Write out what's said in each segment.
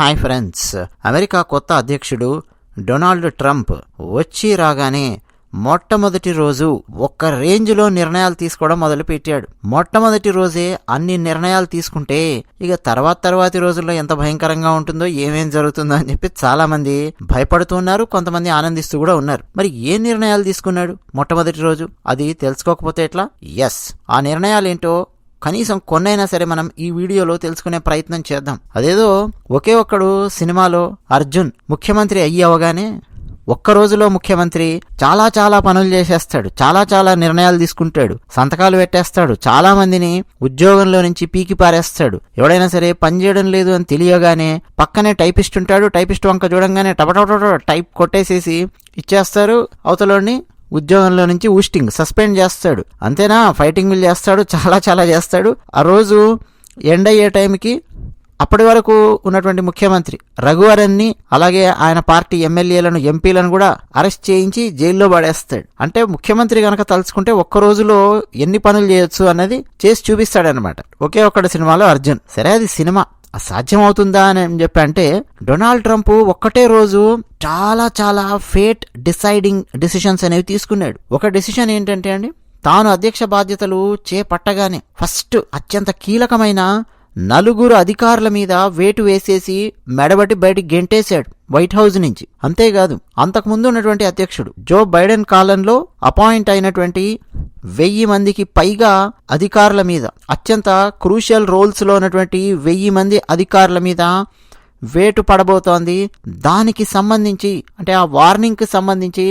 Hi friends. America కొత్త అధ్యక్షుడు Donald Trump వచ్చి రాగానే మొట్టమొదటి రోజు ఒక్క రేంజ్లో నిర్ణయాలు తీసుకోవడం మొదలుపెట్టాడు. మొట్టమొదటి రోజే అన్ని నిర్ణయాలు తీసుకుంటే ఇక తర్వాత తర్వాతి రోజుల్లో ఎంత భయంకరంగా ఉంటుందో ఏమేం జరుగుతుందో అని చెప్పి చాలామంది భయపడుతున్నారు కొంతమంది ఆనందిస్తూ కూడా ఉన్నారు. మరి ఏ నిర్ణయాలు తీసుకున్నాడు మొట్టమొదటి రోజు? అది తెలుసుకోకపోతే ఎట్లా? ఎస్. ఆ నిర్ణయాలు ఏంటో కనీసం కొన్నైనా సరే మనం ఈ వీడియోలో తెలుసుకునే ప్రయత్నం చేద్దాం. అదేదో ఒకే ఒక్కడు సినిమాలో అర్జున్ ముఖ్యమంత్రి అయ్యి అవగానే ఒక్క రోజులో ముఖ్యమంత్రి చాలా చాలా పనులు చేసేస్తాడు. చాలా చాలా నిర్ణయాలు తీసుకుంటాడు. సంతకాలు పెట్టేస్తాడు. చాలా మందిని ఉద్యోగంలో నుంచి పీకి పారేస్తాడు. ఎవడైనా సరే పని చేయడం లేదు అని తెలియగానే పక్కనే టైపిస్ట్ ఉంటాడు. టైపిస్ట్ వంక చూడంగానే టపటపట టైప్ కొట్టేసేసి ఇచ్చేస్తారు. అవతలోని ఉద్యోగంలో నుంచి ఊస్టింగ్ సస్పెండ్ చేస్తాడు. అంతేనా? ఫైటింగ్ విల్ చేస్తాడు చాలా చాలా చేస్తాడు. ఆ రోజు ఎండ్ అయ్యే టైంకి అప్పటి వరకు ఉన్నటువంటి ముఖ్యమంత్రి రఘువరన్ని అలాగే ఆయన పార్టీ ఎమ్మెల్యేలను ఎంపీలను కూడా అరెస్ట్ చేయించి జైల్లో పడేస్తాడు. అంటే ముఖ్యమంత్రి కనుక తలుచుకుంటే ఒక్క రోజులో ఎన్ని పనులు చేయొచ్చు అన్నది చేసి చూపిస్తాడనమాట ఒకే ఒక్కడ సినిమాలో అర్జున్. సరే అది సినిమా. సాధ్యమవుతుందా అని చెప్పి అంటే డొనాల్డ్ ట్రంప్ ఒక్కటే రోజు చాలా చాలా ఫేట్ డిసైడింగ్ డిసిషన్స్ అనేవి తీసుకున్నాడు. ఒక డిసిషన్ ఏంటంటే అండి తాను అధ్యక్ష బాధ్యతలు చేపట్టగానే ఫస్ట్ అత్యంత కీలకమైన నలుగురు అధికారుల మీద వేటు వేసేసి మెడబట్టి బయటికి గెంటేశాడు వైట్ హౌస్ నుంచి. అంతేకాదు అంతకుముందు ఉన్నటువంటి అధ్యక్షుడు జో బైడెన్ కాలంలో అపాయింట్ అయినటువంటి వెయ్యి మందికి పైగా అధికారుల మీద అత్యంత క్రూషియల్ రోల్స్లో ఉన్నటువంటి వెయ్యి మంది అధికారుల మీద వేటు పడబోతోంది. దానికి సంబంధించి అంటే ఆ వార్నింగ్కి సంబంధించి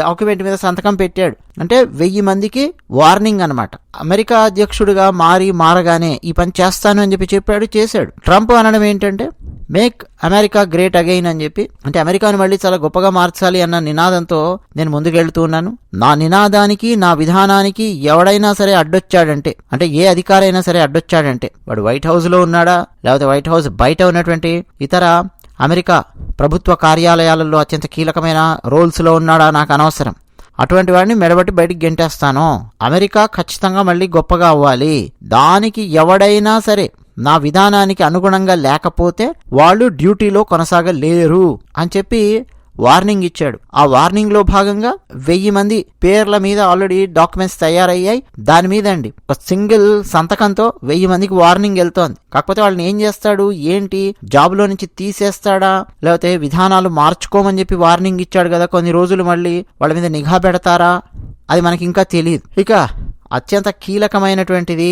డాక్యుమెంట్ మీద సంతకం పెట్టాడు. అంటే వెయ్యి మందికి వార్నింగ్ అనమాట అమెరికా అధ్యక్షుడిగా మారి మారగానే ఈ పని చేస్తాను అని చెప్పి చెప్పాడు చేశాడు. ట్రంప్ అనడం ఏంటంటే మేక్ అమెరికా గ్రేట్ అగైన్ అని చెప్పి అంటే అమెరికాను మళ్ళీ చాలా గొప్పగా మార్చాలి అన్న నినాదంతో నేను ముందుకెళ్తూ ఉన్నాను. నా నినాదానికి నా విధానానికి ఎవడైనా సరే అడ్డొచ్చాడంటే అంటే ఏ అధికారైనా సరే అడ్డొచ్చాడంటే వాడు వైట్ హౌస్లో ఉన్నాడా? లేకపోతే వైట్ హౌస్ బయట ఉన్నటువంటి ఇతర అమెరికా ప్రభుత్వ కార్యాలయాలలో అత్యంత కీలకమైన రోల్స్లో ఉన్నాడా నాకు అనవసరం. అటువంటి వాడిని మెడబట్టి బయటికి గెంటేస్తాను. అమెరికా ఖచ్చితంగా మళ్ళీ గొప్పగా అవ్వాలి. దానికి ఎవడైనా సరే నా విధానానికి అనుగుణంగా లేకపోతే వాళ్ళు డ్యూటీలో కొనసాగలేరు అని చెప్పి వార్నింగ్ ఇచ్చాడు. ఆ వార్నింగ్లో భాగంగా వెయ్యి మంది పేర్ల మీద ఆల్రెడీ డాక్యుమెంట్స్ తయారయ్యాయి. దాని మీద అండి ఒక సింగిల్ సంతకంతో వెయ్యి మందికి వార్నింగ్ వెళ్తోంది. కాకపోతే వాళ్ళని ఏం చేస్తాడు? ఏంటి? జాబ్లో నుంచి తీసేస్తాడా? లేకపోతే విధానాలు మార్చుకోమని చెప్పి వార్నింగ్ ఇచ్చాడు కదా కొన్ని రోజులు మళ్ళీ వాళ్ళ మీద నిఘా పెడతారా? అది మనకి ఇంకా తెలియదు ఇక అత్యంత కీలకమైనటువంటిది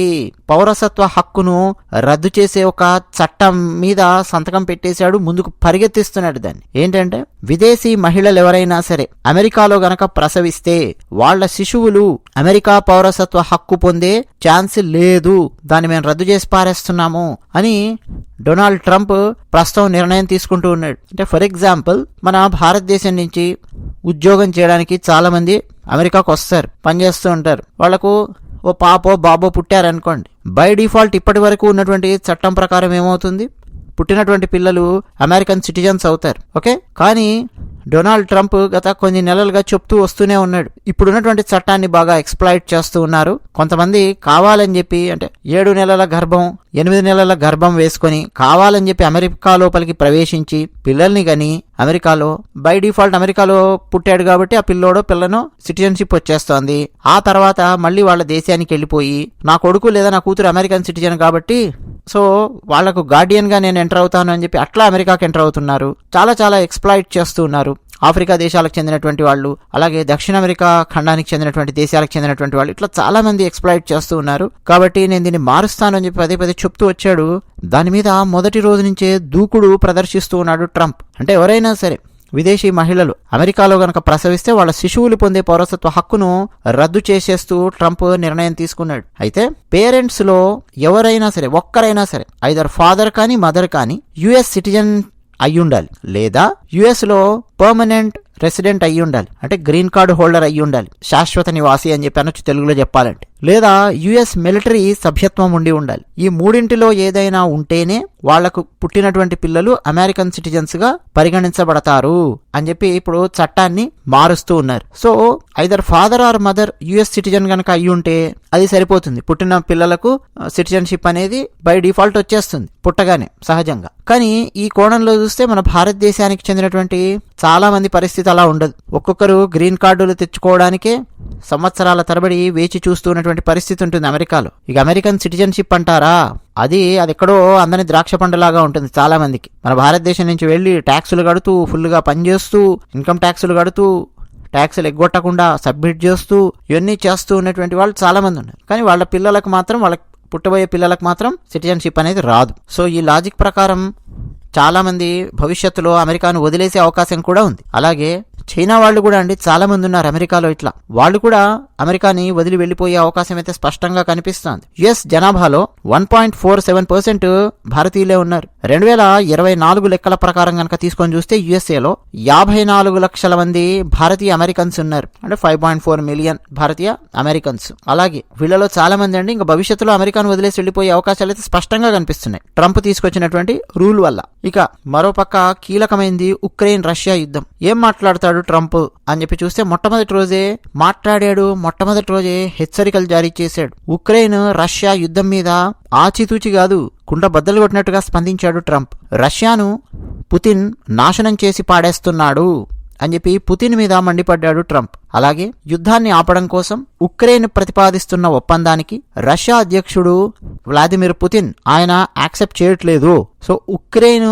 పౌరసత్వ హక్కును రద్దు చేసే ఒక చట్టం మీద సంతకం పెట్టేశాడు ముందుకు పరిగెత్తిస్తున్నాడు దాన్ని. ఏంటంటే విదేశీ మహిళలు ఎవరైనా సరే అమెరికాలో గనక ప్రసవిస్తే వాళ్ళ శిశువులు అమెరికా పౌరసత్వ హక్కు పొందే ఛాన్స్ లేదు దాన్ని మేము రద్దు చేసి పారేస్తున్నాము అని డొనాల్డ్ ట్రంప్ ప్రస్తుతం నిర్ణయం తీసుకుంటూ ఉన్నాడు. అంటే ఫర్ ఎగ్జాంపుల్ మన భారతదేశం నుంచి ఉద్యోగం చేయడానికి చాలామంది అమెరికాకు వస్తారు పనిచేస్తూ ఉంటారు. వాళ్ళకు ఓ పాపో బాబో పుట్టారనుకోండి. బై డిఫాల్ట్ ఇప్పటి వరకు ఉన్నటువంటి చట్టం ప్రకారం ఏమవుతుంది? పుట్టినటువంటి పిల్లలు అమెరికన్ సిటిజన్స్ అవుతారు ఓకే? కానీ డొనాల్డ్ ట్రంప్ గత కొన్ని నెలలుగా చెప్తూ వస్తూనే ఉన్నాడు. ఇప్పుడున్నటువంటి చట్టాన్ని బాగా ఎక్స్ప్లాయిట్ చేస్తూ ఉన్నారు. కొంతమంది కావాలని చెప్పి అంటే ఏడు నెలల గర్భం ఎనిమిది నెలల గర్భం వేసుకొని కావాలని చెప్పి అమెరికా లోపలికి ప్రవేశించి పిల్లల్ని గని అమెరికాలో బై డిఫాల్ట్ అమెరికాలో పుట్టాడు కాబట్టి ఆ పిల్లోడో పిల్లను సిటిజన్షిప్ వచ్చేస్తోంది. ఆ తర్వాత మళ్ళీ వాళ్ళ దేశానికి వెళ్ళిపోయి నా కొడుకు లేదా నా కూతురు అమెరికన్ సిటిజన్ కాబట్టి సో వాళ్ళకు గార్డియన్గా నేను ఎంటర్ అవుతాను అని చెప్పి అట్లా అమెరికాకి ఎంటర్ అవుతున్నారు. చాలా చాలా ఎక్స్ప్లాయిట్ చేస్తూ ఉన్నారు. ఆఫ్రికా దేశాలకు చెందినటువంటి వాళ్ళు అలాగే దక్షిణ అమెరికా ఖండానికి చెందినటువంటి దేశాలకు చెందినటువంటి వాళ్ళు ఇట్లా చాలా మంది ఎక్స్ప్లాయిట్ చేస్తూ ఉన్నారు. కాబట్టి నేను దీన్ని మారుస్తానని చెప్పి పదే పదే చెప్తూ వచ్చాడు. దాని మీద మొదటి రోజు నుంచే దూకుడు ప్రదర్శిస్తూ ఉన్నాడు ట్రంప్. అంటే ఎవరైనా సరే విదేశీ మహిళలు అమెరికాలో గనక ప్రసవిస్తే వాళ్ళ శిశువులు పొందే పౌరసత్వ హక్కును రద్దు చేసేస్తూ ట్రంప్ నిర్ణయం తీసుకున్నాడు. అయితే పేరెంట్స్లో ఎవరైనా సరే ఒక్కరైనా సరే ఐదర్ ఫాదర్ కానీ మదర్ కానీ యుఎస్ సిటిజన్ అయి ఉండాలి లేదా యుఎస్లో పర్మనెంట్ రెసిడెంట్ అయ్యి ఉండాలి. అంటే గ్రీన్ కార్డు హోల్డర్ అయ్యి ఉండాలి. శాశ్వత నివాసి అని చెప్పి అనొచ్చు తెలుగులో చెప్పాలంటే. లేదా యుఎస్ మిలిటరీ సభ్యత్వం ఉండి ఉండాలి. ఈ మూడింటిలో ఏదైనా ఉంటేనే వాళ్ళకు పుట్టినటువంటి పిల్లలు అమెరికన్ సిటిజన్స్గా పరిగణించబడతారు అని చెప్పి ఇప్పుడు చట్టాన్ని మారుస్తూ ఉన్నారు. So either father or mother US citizen కనుక అయ్యి ఉంటే అది సరిపోతుంది. పుట్టిన పిల్లలకు సిటిజన్షిప్ అనేది బై డిఫాల్ట్ వచ్చేస్తుంది. పుట్టగానే సహజంగా. కానీ ఈ కోణంలో చూస్తే మన భారతదేశానికి చెందినటువంటి చాలామంది పరిస్థితి అలా ఉండదు. ఒక్కొక్కరు గ్రీన్ కార్డులు తెచ్చుకోవడానికే సంవత్సరాల తరబడి వేచి చూస్తున్నటువంటి పరిస్థితి ఉంటుంది అమెరికాలో. ఇక అమెరికన్ సిటిజన్షిప్ అంటారా? అది అది ఎక్కడో అందని ద్రాక్ష పండులాగా ఉంటుంది చాలా మందికి మన భారతదేశం నుంచి వెళ్ళి ట్యాక్సులు కడుతూ ఫుల్గా పనిచేస్తూ ఇన్కమ్ ట్యాక్సులు కడుతూ ట్యాక్సులు ఎగ్గొట్టకుండా సబ్మిట్ చేస్తూ ఇవన్నీ చేస్తూ ఉన్నటువంటి వాళ్ళు చాలామంది ఉన్నారు. కానీ వాళ్ళ పిల్లలకు మాత్రం వాళ్ళ పుట్టబోయే పిల్లలకు మాత్రం సిటిజన్షిప్ అనేది రాదు. సో ఈ లాజిక్ ప్రకారం చాలామంది భవిష్యత్తులో అమెరికాను వదిలేసే అవకాశం కూడా ఉంది. అలాగే చైనా వాళ్ళు కూడా అండి చాలా మంది ఉన్నారు అమెరికాలో ఇట్లా. వాళ్ళు కూడా అమెరికాని వదిలి వెళ్ళిపోయే అవకాశం అయితే స్పష్టంగా కనిపిస్తోంది. యుఎస్ జనాభాలో one point four seven percent భారతీయులే ఉన్నారు. రెండు వేల ఇరవై నాలుగు లెక్కల ప్రకారం కనుక తీసుకొని చూస్తే యుఎస్ఏలో యాభై నాలుగు లక్షల మంది భారతీయ అమెరికన్స్ ఉన్నారు. అంటే ఫైవ్ పాయింట్ ఫోర్ మిలియన్ భారతీయ అమెరికన్స్. అలాగే వీళ్ళలో చాలా మంది అండి ఇంకా భవిష్యత్తులో అమెరికాను వదిలేసి వెళ్ళిపోయే అవకాశాలు అయితే స్పష్టంగా కనిపిస్తున్నాయి. ట్రంప్ తీసుకొచ్చినటువంటి రూల్ వల్ల. ఇక మరోపక్క కీలకమైంది ఉక్రెయిన్ రష్యా యుద్ధం. ఏం మాట్లాడతాడు ట్రంప్ అని చెప్పి చూస్తే మొట్టమొదటి రోజే మాట్లాడాడు మొట్టమొదటి రోజే హెచ్చరికలు జారీ చేశాడు. ఉక్రెయిన్ రష్యా యుద్ధం మీద ఆచితూచి కాదు కుండ బద్దలు కొట్టినట్టుగా స్పందించాడు ట్రంప్. రష్యాను పుతిన్ నాశనం చేసి పాడేస్తున్నాడు అని చెప్పి పుతిన్ మీద మండిపడ్డాడు ట్రంప్. అలాగే యుద్ధాన్ని ఆపడం కోసం ఉక్రెయిన్ ప్రతిపాదిస్తున్న ఒప్పందానికి రష్యా అధ్యక్షుడు వ్లాదిమిర్ పుతిన్ ఆయన యాక్సెప్ట్ చేయట్లేదు. సో ఉక్రెయిన్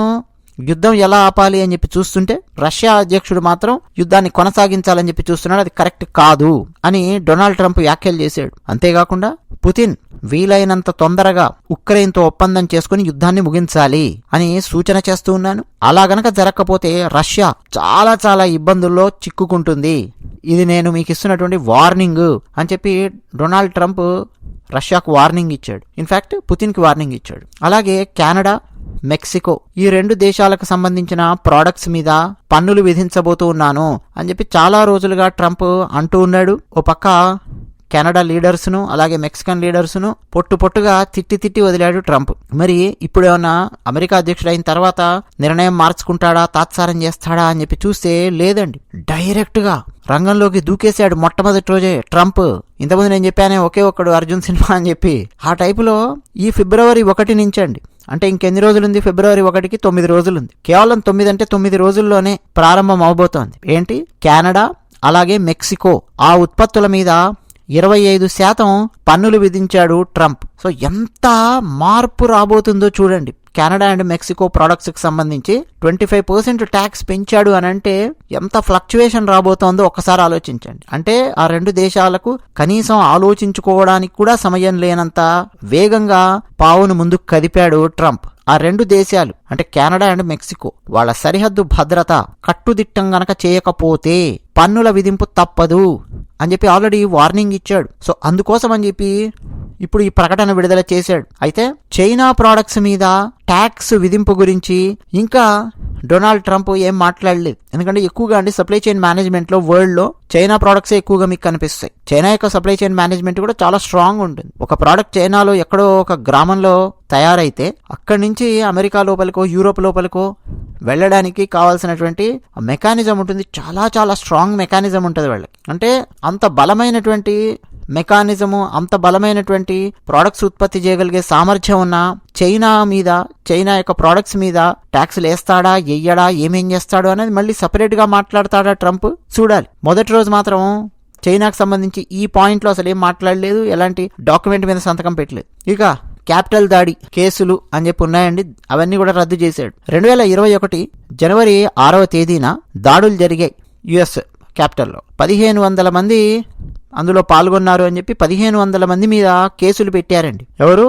యుద్ధం ఎలా ఆపాలి అని చెప్పి చూస్తుంటే రష్యా అధ్యక్షుడు మాత్రం యుద్ధాన్ని కొనసాగించాలని చెప్పి చూస్తున్నాడు. అది కరెక్ట్ కాదు అని డొనాల్డ్ ట్రంప్ వ్యాఖ్యలు చేశాడు. అంతేకాకుండా పుతిన్ వీలైనంత తొందరగా ఉక్రెయిన్తో ఒప్పందం చేసుకుని యుద్ధాన్ని ముగించాలి అని సూచన చేస్తూ ఉన్నాను. అలా గనక జరగకపోతే రష్యా చాలా చాలా ఇబ్బందుల్లో చిక్కుకుంటుంది. ఇది నేను మీకు ఇస్తున్నటువంటి వార్నింగ్ అని చెప్పి డొనాల్డ్ ట్రంప్ రష్యాకు వార్నింగ్ ఇచ్చాడు. ఇన్ఫ్యాక్ట్ పుతిన్కి వార్నింగ్ ఇచ్చాడు. అలాగే కెనడా మెక్సికో. ఈ రెండు దేశాలకు సంబంధించిన ప్రోడక్ట్స్ మీద పన్నులు విధించబోతూ ఉన్నాను అని చెప్పి చాలా రోజులుగా ట్రంప్ అంటూ ఉన్నాడు. ఓ పక్క కెనడా లీడర్స్ను అలాగే మెక్సికన్ లీడర్స్ను పొట్టు పొట్టుగా తిట్టి తిట్టి వదిలాడు ట్రంప్. మరి ఇప్పుడు ఏమన్నా అమెరికా అధ్యక్షుడు అయిన తర్వాత నిర్ణయం మార్చుకుంటాడా తాత్సారం చేస్తాడా అని చెప్పి చూస్తే లేదండి. డైరెక్ట్గా రంగంలోకి దూకేశాడు మొట్టమొదటి రోజే ట్రంప్. ఇంతకుముందు నేను చెప్పానే ఒకే ఒక్కడు అర్జున్ సినిమా అని చెప్పి. ఆ టైపులో ఈ ఫిబ్రవరి ఒకటి నుంచండి. అంటే ఇంకెన్ని రోజులుంది? ఫిబ్రవరి ఒకటికి తొమ్మిది రోజులుంది. కేవలం తొమ్మిది అంటే తొమ్మిది రోజుల్లోనే ప్రారంభం అవబోతోంది. ఏంటి? కెనడా అలాగే మెక్సికో. ఆ ఉత్పత్తుల మీద ఇరవై ఐదు శాతం పన్నులు విధించాడు ట్రంప్. సో ఎంత మార్పు రాబోతుందో చూడండి. కెనడా అండ్ మెక్సికో ప్రొడక్ట్స్కి సంబంధించి ట్వంటీ ఫైవ్ పర్సెంట్ ట్యాక్స్ పెంచాడు అని అంటే ఎంత ఫ్లక్చువేషన్ రాబోతోందో ఒకసారి ఆలోచించండి. అంటే ఆ రెండు దేశాలకు కనీసం ఆలోచించుకోవడానికి కూడా సమయం లేనంత వేగంగా పావును ముందుకు కదిపాడు ట్రంప్. ఆ రెండు దేశాలు అంటే కెనడా అండ్ మెక్సికో వాళ్ళ సరిహద్దు భద్రత కట్టుదిట్టం గనక చేయకపోతే పన్నుల విధింపు తప్పదు అని చెప్పి ఆల్రెడీ వార్నింగ్ ఇచ్చాడు. సో అందుకోసం అని చెప్పి ఇప్పుడు ఈ ప్రకటన విడుదల చేశాడు. అయితే చైనా ప్రోడక్ట్స్ మీద ట్యాక్స్ విధింపు గురించి ఇంకా డొనాల్డ్ ట్రంప్ ఏం మాట్లాడలేదు. ఎందుకంటే ఎక్కువగా అండి సప్లై చైన్ మేనేజ్మెంట్లో వరల్డ్లో చైనా ప్రోడక్ట్స్ ఎక్కువగా మీకు కనిపిస్తాయి. చైనా యొక్క సప్లై చైన్ మేనేజ్మెంట్ కూడా చాలా స్ట్రాంగ్ ఉంటుంది. ఒక ప్రోడక్ట్ చైనాలో ఎక్కడో ఒక గ్రామంలో తయారైతే అక్కడి నుంచి అమెరికా లోపలికో యూరోప్ లోపలికో వెళ్ళడానికి కావాల్సినటువంటి మెకానిజం ఉంటుంది. చాలా చాలా స్ట్రాంగ్ మెకానిజం ఉంటుంది వాళ్ళకి. అంటే అంత బలమైనటువంటి మెకానిజము అంత బలమైనటువంటి ప్రోడక్ట్స్ ఉత్పత్తి చేయగలిగే సామర్థ్యం ఉన్న చైనా మీద చైనా యొక్క ప్రోడక్ట్స్ మీద ట్యాక్స్లు వేస్తాడా ఎయ్యడా ఏమేం చేస్తాడు అనేది మళ్ళీ సపరేట్గా మాట్లాడతాడా ట్రంప్? చూడాలి. మొదటి రోజు మాత్రం చైనాకు సంబంధించి ఈ పాయింట్లో అసలు ఏం మాట్లాడలేదు ఎలాంటి డాక్యుమెంట్ మీద సంతకం పెట్టలేదు. ఇక క్యాపిటల్ దాడి కేసులు అని చెప్పి ఉన్నాయండి అవన్నీ కూడా రద్దు చేశాడు. రెండు వేల ఇరవై ఒకటి జనవరి ఆరవ తేదీన దాడులు జరిగాయి. యుఎస్. క్యాపిటల్లో. పదిహేను వందల మంది అందులో పాల్గొన్నారు అని చెప్పి పదిహేను వందల మంది మీద కేసులు పెట్టారండి. ఎవరు?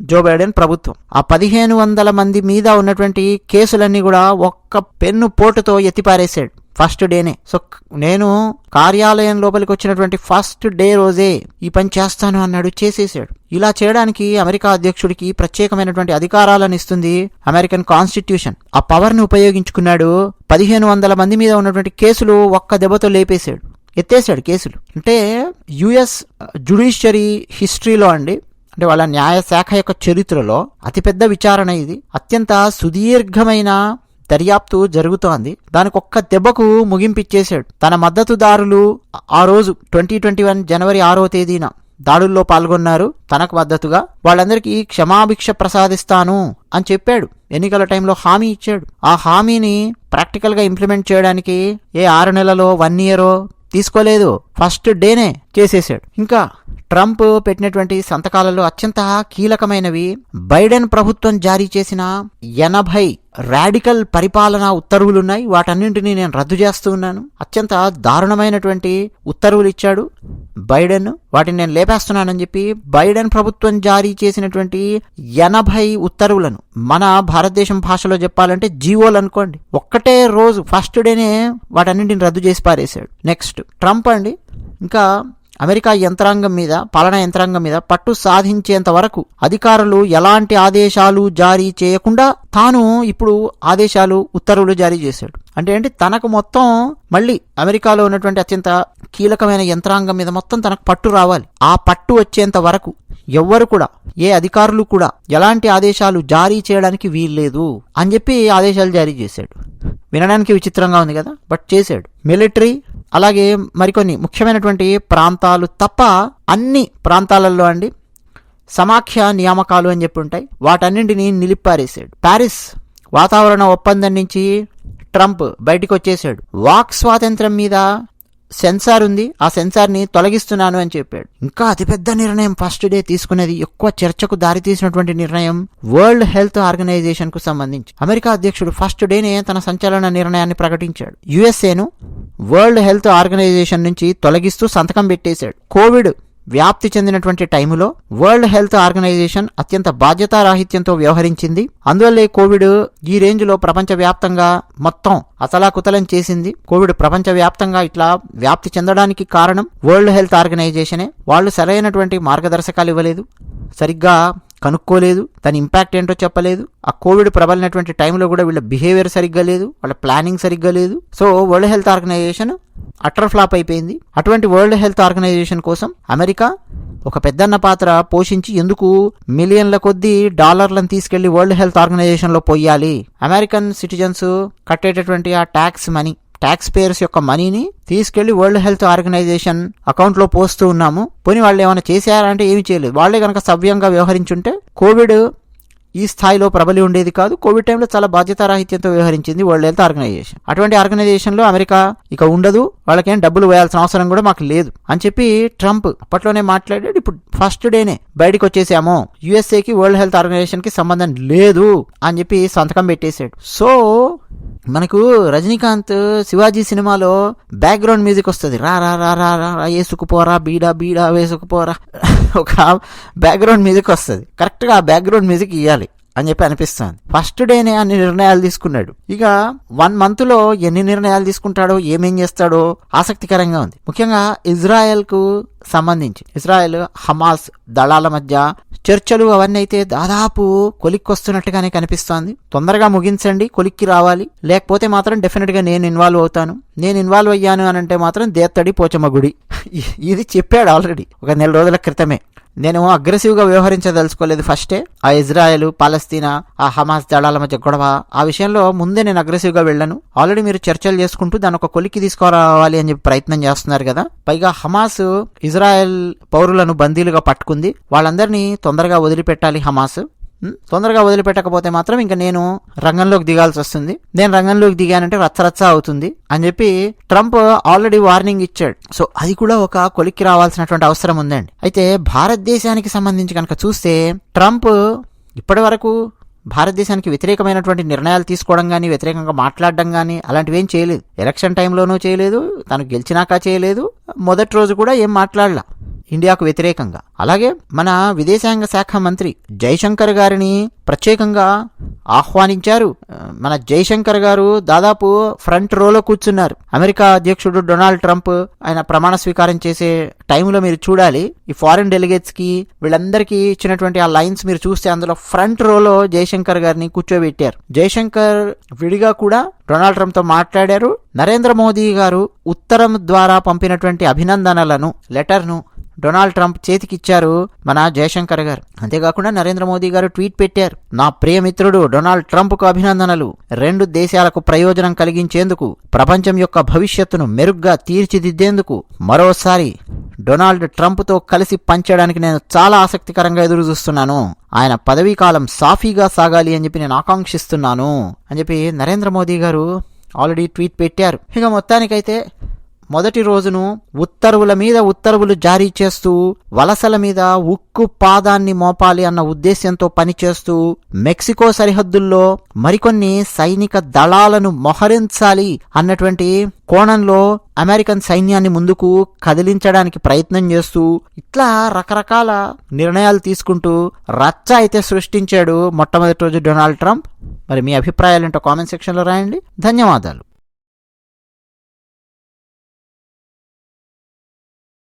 జో బైడెన్ ప్రభుత్వం. ఆ పదిహేను వందల మంది మీద ఉన్నటువంటి కేసులన్నీ కూడా ఒక్క పెన్ను పోటుతో ఎత్తిపారేశాడు. ఫస్ట్ డేనే. సో నేను కార్యాలయం లోపలికి వచ్చినటువంటి ఫస్ట్ డే రోజే ఈ పని చేస్తాను అన్నాడు చేసేసాడు. ఇలా చేయడానికి అమెరికా అధ్యక్షుడికి ప్రత్యేకమైనటువంటి అధికారాలను ఇస్తుంది అమెరికన్ కాన్స్టిట్యూషన్. ఆ పవర్ని ఉపయోగించుకున్నాడు. పదిహేను వందల మంది మీద ఉన్నటువంటి కేసులు ఒక్క దెబ్బతో లేపేశాడు. ఎత్తేసాడు కేసులు. అంటే యుఎస్ జుడిషియరీ హిస్టరీలో అండి అంటే వాళ్ళ న్యాయ శాఖ యొక్క చరిత్రలో అతిపెద్ద విచారణ ఇది. అత్యంత సుదీర్ఘమైన దర్యాప్తు జరుగుతోంది. దానికి ఒక్క దెబ్బకు ముగింపిచ్చేశాడు. తన మద్దతుదారులు ఆ రోజు ట్వంటీ ట్వంటీ వన్ జనవరి ఆరో తేదీన దాడుల్లో పాల్గొన్నారు. తనకు మద్దతుగా వాళ్ళందరికీ క్షమాభిక్ష ప్రసాదిస్తాను అని చెప్పాడు. ఎన్నికల టైంలో హామీ ఇచ్చాడు. ఆ హామీని ప్రాక్టికల్గా ఇంప్లిమెంట్ చేయడానికి ఏ ఆరు నెలలో వన్ ఇయరో తీసుకోలేదు. ఫస్ట్ డేనే చేసేసాడు ఇంకా ట్రంప్ పెట్టినటువంటి సంతకాలలో అత్యంత కీలకమైనవి బైడెన్ ప్రభుత్వం జారీ చేసిన ఎనభై రాడికల్ పరిపాలనా ఉత్తర్వులున్నాయి. వాటన్నింటినీ నేను రద్దు చేస్తూ ఉన్నాను. అత్యంత దారుణమైనటువంటి ఉత్తర్వులు ఇచ్చాడు బైడెన్. వాటిని నేను లేపేస్తున్నానని చెప్పి బైడెన్ ప్రభుత్వం జారీ చేసినటువంటి ఎనభై ఉత్తర్వులను మన భారతదేశం భాషలో చెప్పాలంటే జీవోలు అనుకోండి. ఒక్కటే రోజు ఫస్ట్ డేనే వాటన్నింటిని రద్దు చేసి పారేశాడు. నెక్స్ట్ ట్రంప్ అండి. ఇంకా అమెరికా యంత్రాంగం మీద పాలనా యంత్రాంగం మీద పట్టు సాధించేంత వరకు అధికారులు ఎలాంటి ఆదేశాలు జారీ చేయకుండా తాను ఇప్పుడు ఆదేశాలు ఉత్తర్వులు జారీ చేశాడు. అంటే ఏంటి? తనకు మొత్తం మళ్ళీ అమెరికాలో ఉన్నటువంటి అత్యంత కీలకమైన యంత్రాంగం మీద మొత్తం తనకు పట్టు రావాలి. ఆ పట్టు వచ్చేంత వరకు ఎవ్వరు కూడా ఏ అధికారులు కూడా ఎలాంటి ఆదేశాలు జారీ చేయడానికి వీల్లేదు అని చెప్పి ఆదేశాలు జారీ చేశాడు. వినడానికి విచిత్రంగా ఉంది కదా బట్ చేశాడు. మిలిటరీ అలాగే మరికొన్ని ముఖ్యమైనటువంటి ప్రాంతాలు తప్ప అన్ని ప్రాంతాలలో అండి సమాఖ్య నియామకాలు అని చెప్పి ఉంటాయి. వాటన్నింటినీ నిలిపారేశాడు ప్యారిస్ వాతావరణ ఒప్పందం నుంచి ట్రంప్ బయటకు వచ్చేసాడు వాక్ స్వాతంత్రం మీద సెన్సార్ ఉంది. ఆ సెన్సార్ని తొలగిస్తున్నాను అని చెప్పాడు. ఇంకా అతిపెద్ద నిర్ణయం ఫస్ట్ డే తీసుకునేది ఎక్కువ చర్చకు దారితీసినటువంటి నిర్ణయం వరల్డ్ హెల్త్ ఆర్గనైజేషన్కు సంబంధించి. అమెరికా అధ్యక్షుడు ఫస్ట్ డేనే తన సంచలన నిర్ణయాన్ని ప్రకటించాడు. యుఎస్ఏను వరల్డ్ హెల్త్ ఆర్గనైజేషన్ నుంచి తొలగిస్తూ సంతకం పెట్టేశాడు. కోవిడ్ వ్యాప్తి చెందినటువంటి టైములో వరల్డ్ హెల్త్ ఆర్గనైజేషన్ అత్యంత బాధ్యతారాహిత్యంతో వ్యవహరించింది. అందువల్లే కోవిడ్ ఈ రేంజ్లో ప్రపంచవ్యాప్తంగా మొత్తం అతలాకుతలం చేసింది. కోవిడ్ ప్రపంచవ్యాప్తంగా ఇట్లా వ్యాప్తి చెందడానికి కారణం వరల్డ్ హెల్త్ ఆర్గనైజేషనే. వాళ్ళు సరైనటువంటి మార్గదర్శకాలు ఇవ్వలేదు. సరిగ్గా కనుక్కోలేదు దాని ఇంపాక్ట్ ఏంటో చెప్పలేదు ఆ కోవిడ్ ప్రబలినటువంటి టైంలో కూడా వీళ్ళ బిహేవియర్ సరిగ్గా లేదు వాళ్ళ ప్లానింగ్ సరిగ్గా లేదు. So world health organization utter flop అయిపోయింది. అటువంటి వరల్డ్ హెల్త్ ఆర్గనైజేషన్ కోసం అమెరికా ఒక పెద్దన్న పాత్ర పోషించి ఎందుకు మిలియన్ల కొద్దీ డాలర్లను తీసుకెళ్ళి వరల్డ్ హెల్త్ ఆర్గనైజేషన్లో పోయాలి అమెరికన్ సిటిజన్స్ కట్టేటటువంటి ఆ ట్యాక్స్ మనీ ట్యాక్స్ పేయర్స్ యొక్క మనీని తీసుకెళ్ళి వరల్డ్ హెల్త్ ఆర్గనైజేషన్ అకౌంట్లో పోస్తూ ఉన్నాము. పోనీ వాళ్ళు ఏమైనా చేశారంటే ఏమి చేయలేదు. వాళ్ళే కనుక సవ్యంగా వ్యవహరించుంటే కోవిడ్ ఈ స్థాయిలో ప్రబలి ఉండేది కాదు. కోవిడ్ టైంలో చాలా బాధ్యతారాహిత్యంతో వ్యవహరించింది వరల్డ్ హెల్త్ ఆర్గనైజేషన్ అటువంటి ఆర్గనైజేషన్లో అమెరికా ఇక ఉండదు. వాళ్ళకేం డబ్బులు వేయాల్సిన అవసరం కూడా మాకు లేదు అని చెప్పి ట్రంప్ అప్పట్లోనే మాట్లాడాడు. ఇప్పుడు ఫస్ట్ డేనే బయటకు వచ్చేసాము. యుఎస్ఏకి వరల్డ్ హెల్త్ ఆర్గనైజేషన్కి సంబంధం లేదు అని చెప్పి సంతకం పెట్టేశాడు. సో మనకు రజనీకాంత్ శివాజీ సినిమాలో బ్యాక్గ్రౌండ్ మ్యూజిక్ వస్తుంది. రా రా రా రా రా వేసుకుపోరా బీడా బీడా వేసుకుపోరా ఒక బ్యాక్గ్రౌండ్ మ్యూజిక్ వస్తుంది. కరెక్ట్గా ఆ బ్యాక్గ్రౌండ్ మ్యూజిక్ ఇవ్వాలి అని చెప్పి అనిపిస్తుంది. ఫస్ట్ డేనే అన్ని నిర్ణయాలు తీసుకున్నాడు. ఇక వన్ మంత్లో ఎన్ని నిర్ణయాలు తీసుకుంటాడో ఏమేం చేస్తాడో ఆసక్తికరంగా ఉంది. ముఖ్యంగా ఇజ్రాయెల్కు సంబంధించి. ఇస్రాయెల్ హమాస్ దళాల మధ్య చర్చలు అవన్నీ అయితే దాదాపు కొలిక్కొస్తున్నట్టుగానే కనిపిస్తోంది. తొందరగా ముగించండి కొలిక్కి రావాలి. లేకపోతే మాత్రం డెఫినెట్గా నేను ఇన్వాల్వ్ అవుతాను. నేను ఇన్వాల్వ్ అయ్యాను అని అంటే మాత్రం దేత్తడి పోచమ్మ గుడి. ఇది చెప్పాడు ఆల్రెడీ ఒక నెల రోజుల క్రితమే. నేను అగ్రెసివ్గా వ్యవహరించదలుచుకోలేదు ఫస్టే. ఆ ఇజ్రాయెల్ పాలస్తీనా ఆ హమాస్ దళాల మధ్య గొడవ ఆ విషయంలో ముందే నేను అగ్రెసివ్గా వెళ్ళను. ఆల్రెడీ మీరు చర్చలు చేసుకుంటూ దాని ఒక కొలికి తీసుకురావాలి అని చెప్పి ప్రయత్నం చేస్తున్నారు కదా. పైగా హమాస్ ఇజ్రాయెల్ పౌరులను బందీలుగా పట్టుకుంది. వాళ్ళందరినీ తొందరగా వదిలిపెట్టాలి హమాస్. తొందరగా వదిలిపెట్టకపోతే మాత్రం ఇంకా నేను రంగంలోకి దిగాల్సి వస్తుంది. నేను రంగంలోకి దిగానంటే రచ్చరచ్చ అవుతుంది అని చెప్పి ట్రంప్ ఆల్రెడీ వార్నింగ్ ఇచ్చాడు. సో అది కూడా ఒక కొలిక్కి రావాల్సినటువంటి అవసరం ఉందండి. అయితే భారతదేశానికి సంబంధించి కనుక చూస్తే ట్రంప్ ఇప్పటి వరకు భారతదేశానికి వ్యతిరేకమైనటువంటి నిర్ణయాలు తీసుకోవడం కానీ వ్యతిరేకంగా మాట్లాడడం కానీ అలాంటివి ఏం చేయలేదు. ఎలక్షన్ టైంలోనూ చేయలేదు తను గెలిచినాక చేయలేదు. మొదటి రోజు కూడా ఏం మాట్లాడలా. ఇండియాకు వ్యతిరేకంగా. అలాగే మన విదేశాంగ శాఖ మంత్రి జైశంకర్ గారిని ప్రత్యేకంగా ఆహ్వానించారు. మన జయశంకర్ గారు దాదాపు ఫ్రంట్ రోలో కూర్చున్నారు. అమెరికా అధ్యక్షుడు డొనాల్డ్ ట్రంప్ ఆయన ప్రమాణ స్వీకారం చేసే టైంలో మీరు చూడాలి. ఈ ఫారిన్ డెలిగేట్స్కి వీళ్ళందరికీ ఇచ్చినటువంటి ఆ లైన్స్ మీరు చూస్తే అందులో ఫ్రంట్ రోలో జయశంకర్ గారిని కూర్చోబెట్టారు. జయశంకర్ విడిగా కూడా డొనాల్డ్ ట్రంప్తో మాట్లాడారు. నరేంద్ర మోదీ గారు ఉత్తరం ద్వారా పంపినటువంటి అభినందనలను లెటర్ను డొనాల్డ్ ట్రంప్ చేతికిచ్చారు మన జయశంకర్ గారు. అంతేకాకుండా నరేంద్ర మోదీ గారు ట్వీట్ పెట్టారు. నా ప్రియమిత్రుడు డొనాల్డ్ ట్రంప్కు అభినందనలు. రెండు దేశాలకు ప్రయోజనం కలిగించేందుకు ప్రపంచం యొక్క భవిష్యత్తును మెరుగ్గా తీర్చిదిద్దేందుకు మరోసారి డొనాల్డ్ ట్రంప్తో కలిసి పంచడానికి నేను చాలా ఆసక్తికరంగా ఎదురు చూస్తున్నాను ఆయన పదవీ కాలం సాఫీగా సాగాలి అని చెప్పి నేను ఆకాంక్షిస్తున్నాను. అని చెప్పి నరేంద్ర మోదీ గారు ఆల్రెడీ ట్వీట్ పెట్టారు. ఇక మొత్తానికైతే మొదటి రోజును ఉత్తర్వుల మీద ఉత్తర్వులు జారీ చేస్తూ వలసల మీద ఉక్కు పాదాన్ని మోపాలి అన్న ఉద్దేశ్యంతో పనిచేస్తూ మెక్సికో సరిహద్దుల్లో మరికొన్ని సైనిక దళాలను మొహరించాలి అన్నటువంటి కోణంలో అమెరికన్ సైన్యాన్ని ముందుకు కదిలించడానికి ప్రయత్నం చేస్తూ ఇట్లా రకరకాల నిర్ణయాలు తీసుకుంటూ రచ్చ అయితే సృష్టించాడు మొట్టమొదటి రోజు డొనాల్డ్ ట్రంప్. మరి మీ అభిప్రాయాలు ఏంటో కామెంట్ సెక్షన్లో రాయండి. ధన్యవాదాలు.